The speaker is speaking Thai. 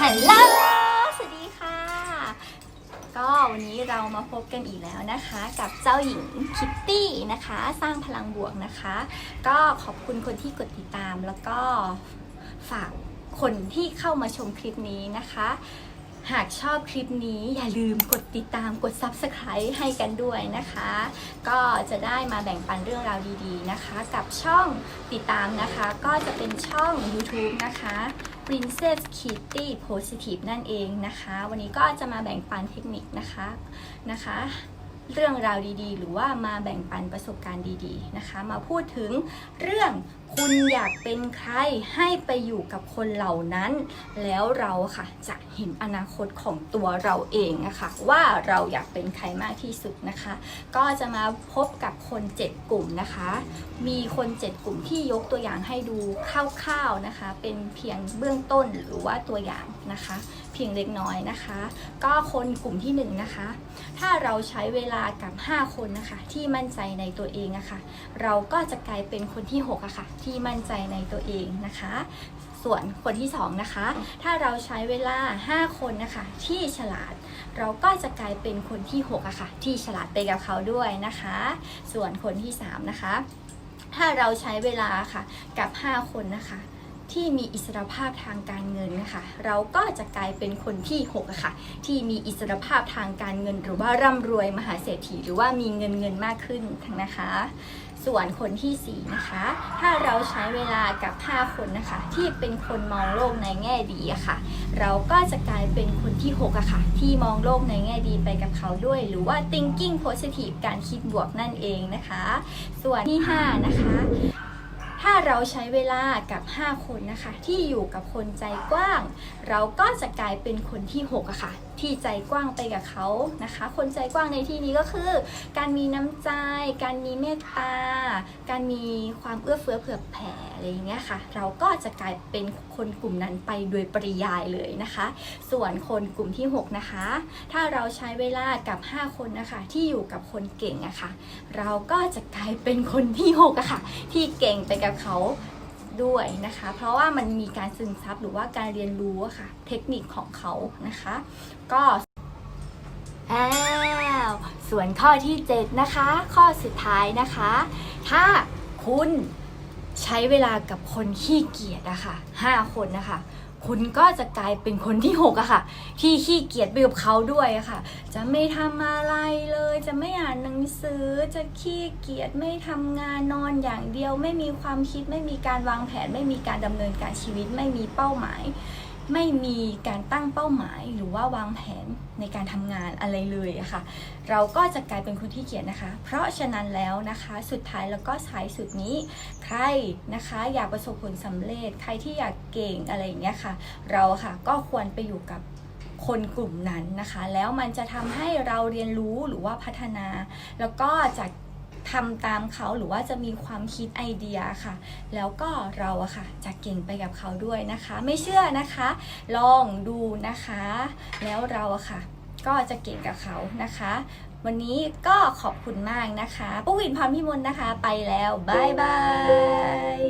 ฮัลโหล สวัสดีค่ะ ก็วันนี้เรามาพบกันอีกแล้วนะคะ กับเจ้าหญิงคิตตี้นะคะ สร้างพลังบวกนะคะ ก็ขอบคุณคนที่กดติดตามแล้วก็ฝากคนที่เข้ามาชมคลิปนี้นะคะ หากชอบคลิปนี้อย่าลืมกดติดตามกด Subscribe ให้กันด้วยนะคะ ก็จะได้มาแบ่งปันเรื่องราวดีๆนะคะ กับช่องติดตามนะคะ ก็จะเป็นช่อง YouTube นะคะ Princess Kitty Positive นั่นเองนะคะ วันนี้ก็จะมาแบ่งปันเทคนิคนะคะนะคะ เรื่องราวดีๆ หรือว่ามาแบ่งปันประสบการณ์ดีๆนะคะ มาพูดถึงเรื่อง คุณอยากเป็นใครให้ไปอยู่กับคนเหล่านั้น แล้วเราค่ะจะเห็นอนาคตของตัวเราเองนะคะว่าเราอยากเป็นใครมากที่สุดนะคะ ก็จะมาพบกับคน 7 กลุ่มนะคะ มีคน 7 กลุ่มที่ยกตัวอย่างให้ดูคร่าวๆนะคะ เป็นเพียงเบื้องต้นหรือว่าตัวอย่างนะคะ เพียงเล็กน้อยนะคะ ก็คนกลุ่มที่1นงนะคะ ถ้าเราใช้เวลากับ 5 คนนะคะ ที่มั่นใจในตัวเองอะคะ่ะเราก็จะกลายเป็นคนที่6อะค่ะ ที่มั่นใจในตัวเองนะคะ ส่วนคนที่2นะคะ ถ้าเราใช้เวลา 5 คนนะคะ ที่ฉลาด เราก็จะกลายเป็นคนที่6อะค่ะ ที่ฉลาดไปกับเขาด้วยนะคะ ส่วนคนที่3นะคะ ถ้าเราใช้เวลาค่ะกับ 5 คนนะคะ ที่มีอิสรภาพทางการเงินนะคะ เราก็จะกลายเป็นคนที่6อะค่ะ ที่มีอิสรภาพทางการเงิน หรือว่าร่ำรวยมหาเศรษฐีหรือว่ามีเงินเงินมากขึ้นนะคะส่วนคนที่ 4 นะคะ ถ้าเราใช้เวลากับ 5 คนนะคะ ที่เป็นคนมองโลกในแง่ดีอะค่ะ เราก็จะกลายเป็นคนที่6อะค่ะ ที่มองโลกในแง่ดีไปกับเขาด้วย หรือว่า thinking positive การคิดบวกนั่นเองนะคะ ส่วนที่ 5 นะคะ ถ้าเราใช้เวลากับ 5 คนนะคะ ที่อยู่กับคนใจกว้าง เราก็จะกลายเป็นคนที่ 6อะค่ะ ที่ใจกว้างไปกับเขานะคะ คนใจกว้างในที่นี้ก็คือ การมีน้ำใจ การมีเมตตา การมีความเอื้อเฟื้อเผื่อแผ่อะไรอย่างเงี้ยค่ะ เราก็จะกลายเป็นคนกลุ่มนั้นไปโดยปริยายเลยนะคะ ส่วนคนกลุ่มที่ 6 นะคะ ถ้าเราใช้เวลากับ 5 คนนะคะ ที่อยู่กับคนเก่งอะค่ะ เราก็จะกลายเป็นคนที่6อะค่ะ ที่เก่งไปกับเขา ด้วยนะคะ เพราะว่ามันมีการซึมซับหรือว่าการเรียนรู้ค่ะ เทคนิคของเขานะคะ ก็อ้าวส่วนข้อที่ 7 นะคะ ข้อสุดท้ายนะคะ ถ้าคุณใช้เวลากับคนขี้เกียจอะค่ะ5คนนะคะ คุณก็จะกลายเป็นคนที่หกอะค่ะ ที่ขี้เกียจไปกับเขาด้วยอะค่ะ จะไม่ทำอะไรเลย จะไม่อ่านหนังสือ จะขี้เกียจไม่ทำงานนอนอย่างเดียว ไม่มีความคิดไม่มีการวางแผน ไม่มีการดำเนินการชีวิตไม่มีเป้าหมาย ไม่มีการตั้งเป้าหมายหรือว่าวางแผนในการทำงานอะไรเลยอะค่ะ เราก็จะกลายเป็นคนที่เกียจนะคะ เพราะฉะนั้นแล้วนะคะสุดท้ายแล้วก็ท้ายสุดนี้ ใครนะคะอยากประสบผลสำเร็จ ใครที่อยากเก่งอะไรอย่างเงี้ยค่ะ เราค่ะก็ควรไปอยู่กับคนกลุ่มนั้นนะคะ แล้วมันจะทำให้เราเรียนรู้หรือว่าพัฒนา แล้วก็จะ ทำตามเขาหรือว่าจะมีความคิดไอเดียค่ะ แล้วก็เราอะค่ะจะเก่งไปกับเขาด้วยนะคะ ไม่เชื่อนะคะ ลองดูนะคะ แล้วเราอะค่ะ ก็จะเก่งกับเขานะคะ วันนี้ก็ขอบคุณมากนะคะปุ้วินพรพิมลนะคะ ไปแล้วบายบาย